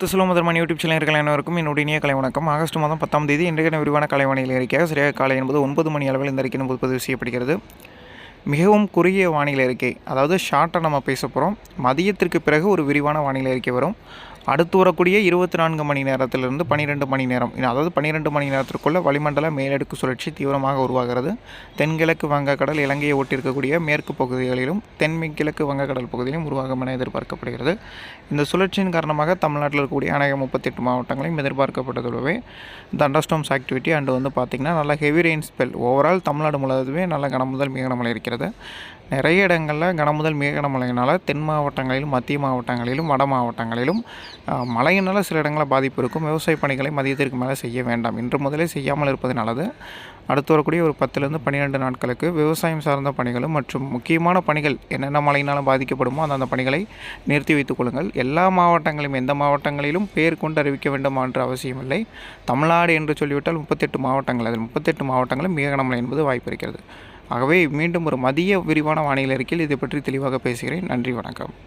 Muthuselvam முதல்மணி YouTube channel இருக்கலாம் அனைவருக்கும் என்னுடைய இனிய கலை வணக்கம். ஆகஸ்ட் மாதம் பத்தாம் தேதி இன்றைக்கான விரிவான கலைவாணியில் இருக்கையாக சரியாக காலை என்பது ஒன்பது மணி அளவில் இந்த அறிக்கை என்பது பதிவு செய்யப்படுகிறது. மிகவும் குறுகிய வானிலை அறிக்கை அதாவது ஷார்ட்டாக நம்ம பேச போகிறோம் மதியத்திற்கு பிறகு ஒரு விரிவான வானிலை அறிக்கை வரும். அடுத்து வரக்கூடிய இருபத்தி நான்கு மணி நேரத்திலிருந்து பன்னிரெண்டு மணி நேரம் அதாவது பன்னிரெண்டு மணி நேரத்திற்குள்ள வளிமண்டல மேலடுக்கு சுழற்சி தீவிரமாக உருவாகிறது. தென்கிழக்கு வங்கக்கடல் இலங்கையை ஒட்டியிருக்கக்கூடிய மேற்கு பகுதிகளிலும் தென்கிழக்கு வங்கக்கடல் பகுதியிலும் உருவாகும் என எதிர்பார்க்கப்படுகிறது. இந்த சுழற்சியின் காரணமாக தமிழ்நாட்டில் இருக்கக்கூடிய அநேக முப்பத்தெட்டு மாவட்டங்களையும் எதிர்பார்க்கப்பட்டதுள்ளவே தண்டஸ்டோம்ஸ் ஆக்டிவிட்டி அண்டு வந்து பார்த்திங்கன்னா நல்ல heavy rain spell overall Tamil Nadu முழுவதுமே நல்ல கனமுதல் மிக கனமழை இருக்கிறது நிறைய இடங்களில் கனமுதல் மிக கனமழையினால் தென் மாவட்டங்களிலும் மத்திய மாவட்டங்களிலும் வட மாவட்டங்களிலும் மழையினால் சில இடங்களில் பாதிப்பு இருக்கும். விவசாய பணிகளை மதியத்திற்கு மேலே செய்ய வேண்டாம். இன்று முதலே செய்யாமல் இருப்பது நல்லது. அடுத்து வரக்கூடிய ஒரு பத்துலேருந்து பன்னிரெண்டு நாட்களுக்கு விவசாயம் சார்ந்த பணிகளும் மற்றும் முக்கியமான பணிகள் என்னென்ன மழையினாலும் பாதிக்கப்படுமோ அந்தந்த பணிகளை நிறுத்தி வைத்துக் கொள்ளுங்கள். எல்லா மாவட்டங்களிலும் எந்த மாவட்டங்களிலும் பேர் கொண்டு அறிவிக்க வேண்டுமா என்று அவசியமில்லை தமிழ்நாடு என்று சொல்லிவிட்டால் முப்பத்தெட்டு மாவட்டங்கள். அதில் முப்பத்தெட்டு மாவட்டங்களும் மிக கனமழை என்பது வாய்ப்பு இருக்கிறது. ஆகவே மீண்டும் ஒரு மதிய விரிவான வானிலை அறிக்கையில் இதை பற்றி தெளிவாக பேசுகிறேன். நன்றி வணக்கம்.